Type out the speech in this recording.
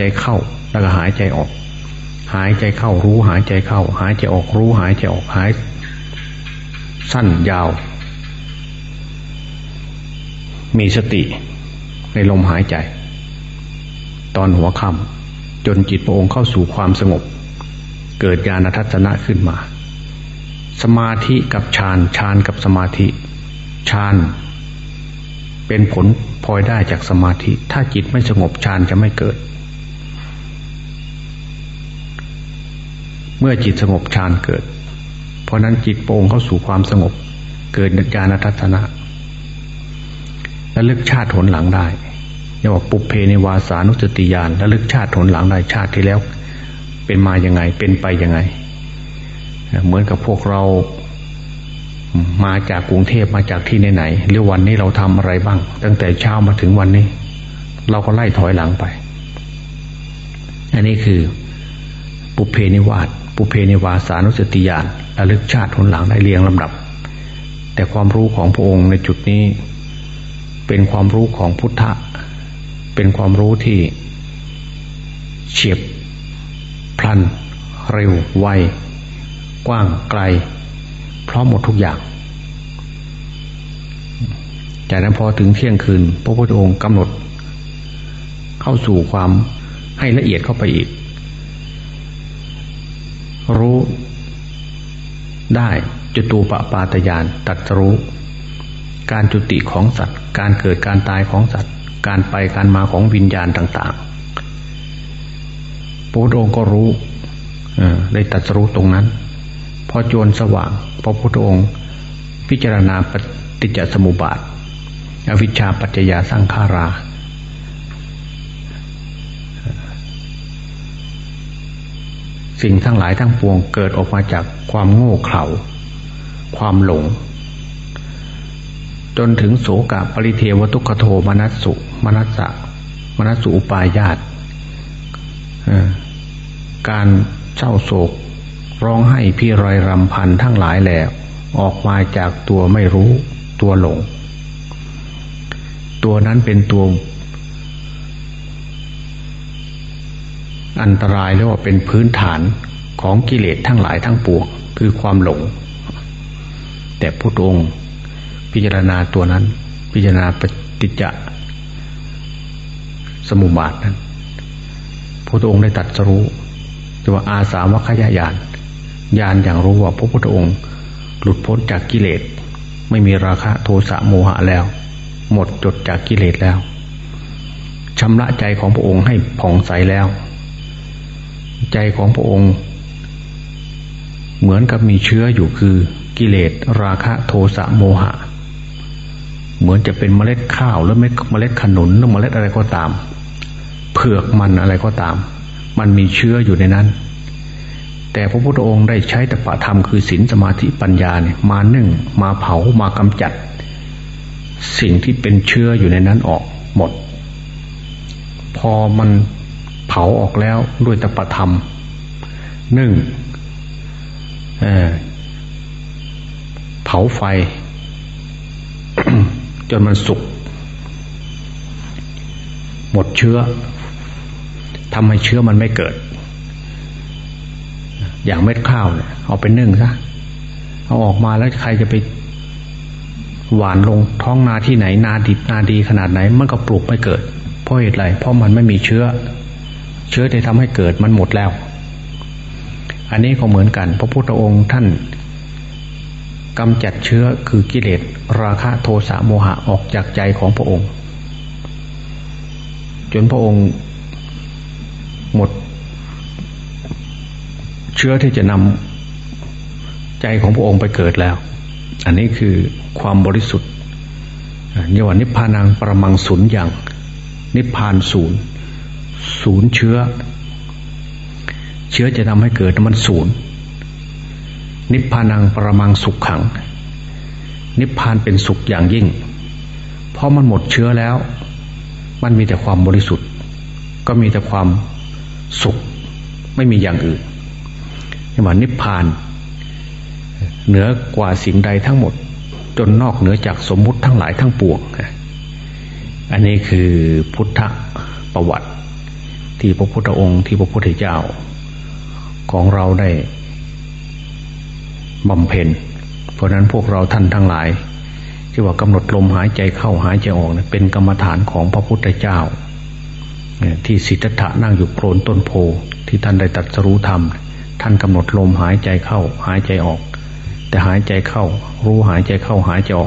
ใจเข้า แล้วก็หายใจออก หายใจเข้ารู้หายใจเข้า หายใจออกรู้หายใจออกหาย สั้นยาว มีสติในลมหายใจ ตอนหัวค่ำจนจิตพระองค์เข้าสู่ความสงบ เกิดญาณทัศนะขึ้นมา สมาธิกับฌานฌานกับสมาธิฌานเป็นผลพลอยได้จากสมาธิ ถ้าจิตไม่สงบฌานจะไม่เกิด เมื่อจิตสงบฌานเกิด เพราะนั้นจิตโปร่งเข้าสู่ความสงบ เกิดญาณทัศนะและลึกชาติผลหลังได้เรียกว่าปุเพในวาสานุสติญาณและลึกชาติผลหลังได้ชาติที่แล้ว เป็นมาอย่างไง เป็นไปยังไง เหมือนกับพวกเรามาจากกรุงเทพมาจากที่ไหนๆหรือวันนี้เราทำอะไรบ้าง ตั้งแต่เช้ามาถึงวันนี้ เราก็ไล่ถอยหลังไป อันนี้คือปุเพนิวาส ปุเพนิวาสานุสติญาณระลึกชาติผลหลังได้เรียงลำดับ แต่ความรู้ของพระองค์ในจุดนี้ เป็นความรู้ของพุทธะ เป็นความรู้ที่เฉียบพลัน เร็ว ไว กว้างไกล พร้อมหมดทุกอย่าง จากนั้นพอถึงเที่ยงคืน พระพุทธองค์กำหนด เข้าสู่ความให้ละเอียดเข้าไปอีก รู้ได้จตูปปาตยานตัดรู้ การจุติของสัตว์ การเกิดการตายของสัตว์ การไปการมาของวิญญาณต่าง ๆพระพุทธองค์ก็รู้ได้ตัดรู้ตรงนั้น พอโจรสว่างพระพุทธองค์ พิจารณาปฏิจจสมุปบาท อวิชชาปัจจยาสร้างขารา สิ่งทั้งหลายทั้งปวงเกิดออกมาจากความโง่เขลาความหลง จนถึงโสกะปริเทวทุกขโทมนัสสุมนัสสะมนัสสุอุปายาตการเศร้าโศก ร้องให้พี่รอยรำพันทั้งหลายแหละออกมาจากตัวไม่รู้ตัวหลง ตัวนั้นเป็นตัว อันตรายหรือว่าเป็นพื้นฐานของกิเลสทั้งหลายทั้งปวงคือความหลง แต่พุทธองค์ พิจารณาตัวนั้น พิจารณาปฏิจจสมุปบาทนั้นพระองค์ได้ตัดสรู้ตัวอาสาวคยายานญาณอย่างรู้ว่าพระพุทธองค์ หลุดพ้นจากกิเลส ไม่มีราคะโทสะโมหะแล้ว หมดจดจากกิเลสแล้วชำระใจของพระองค์ให้ผ่องใสแล้ว ใจของพระองค์ เหมือนกับมีเชื้ออยู่คือกิเลสราคะโทสะโมหะ เหมือนจะเป็นเมล็ดข้าวหรือเมล็ดขนุนหรือเมล็ดอะไรก็ตาม เผือกมันอะไรก็ตาม มันมีเชื้ออยู่ในนั้น แต่พระพุทธองค์ได้ใช้ตปะธรรมคือศีลสมาธิปัญญาเนี่ยมานึ่งมาเผามากำจัด สิ่งที่เป็นเชื้ออยู่ในนั้นออกหมด พอมันาออกแล้วด้วยตปะธรรมหนึ่งเเผาไฟ จนมันสุกหมดเชื้อทำให้เชื้อมันไม่เกิด อย่างเม็ดข้าวเนี่ยเอาไปนึ่งซะเอาออกมาแล้วใครจะไปหวานลงท้องนาที่ไหนนาดิบนาดีขนาดไหน มันก็ปลูกไม่เกิด เพราะเหตุไรเพราะมันไม่มีเชื้อ เชื้อที่ทำให้เกิดมันหมดแล้ว อันนี้ก็เหมือนกัน พระพุทธองค์ท่านกำจัดเชื้อคือกิเลสราคะโทสะโมหะออกจากใจของพระองค์ จนพระองค์หมด เชื้อที่จะนำใจของพระองค์ไปเกิดแล้ว อันนี้คือความบริสุทธิ์เรียว่านิพพานังประมังศูนย์อย่างนิพพานศูนย์ ศูนย์เชื้อ เชื้อจะทำให้เกิดมันศูนย์ นิพพานังประมังสุขขัง นิพพานเป็นสุขอย่างยิ่ง เพราะมันหมดเชื้อแล้ว มันมีแต่ความบริสุทธิ์ ก็มีแต่ความสุข ไม่มีอย่างอื่นว่านิพพาน เหนือกว่าสิ่งใดทั้งหมด จนนอกเหนือจากสมมุติทั้งหลายทั้งปวงอันนี้คือพุทธประวัติ ที่พระพุทธองค์ที่พระพุทธเจ้า ของเราได้บำเพ็ญ เพราะนั้นพวกเราท่านทั้งหลาย ที่ว่ากำหนดลมหายใจเข้าหายใจออกเป็นกรรมฐานของพระพุทธเจ้า ที่สิทธัตถะนั่งอยู่โคลนต้นโพที่ท่านได้ตัดสรู้ธรรม ท่านกำหนดลมหายใจเข้าหายใจออก แต่หายใจเข้า รู้หายใจเข้าหายใจออก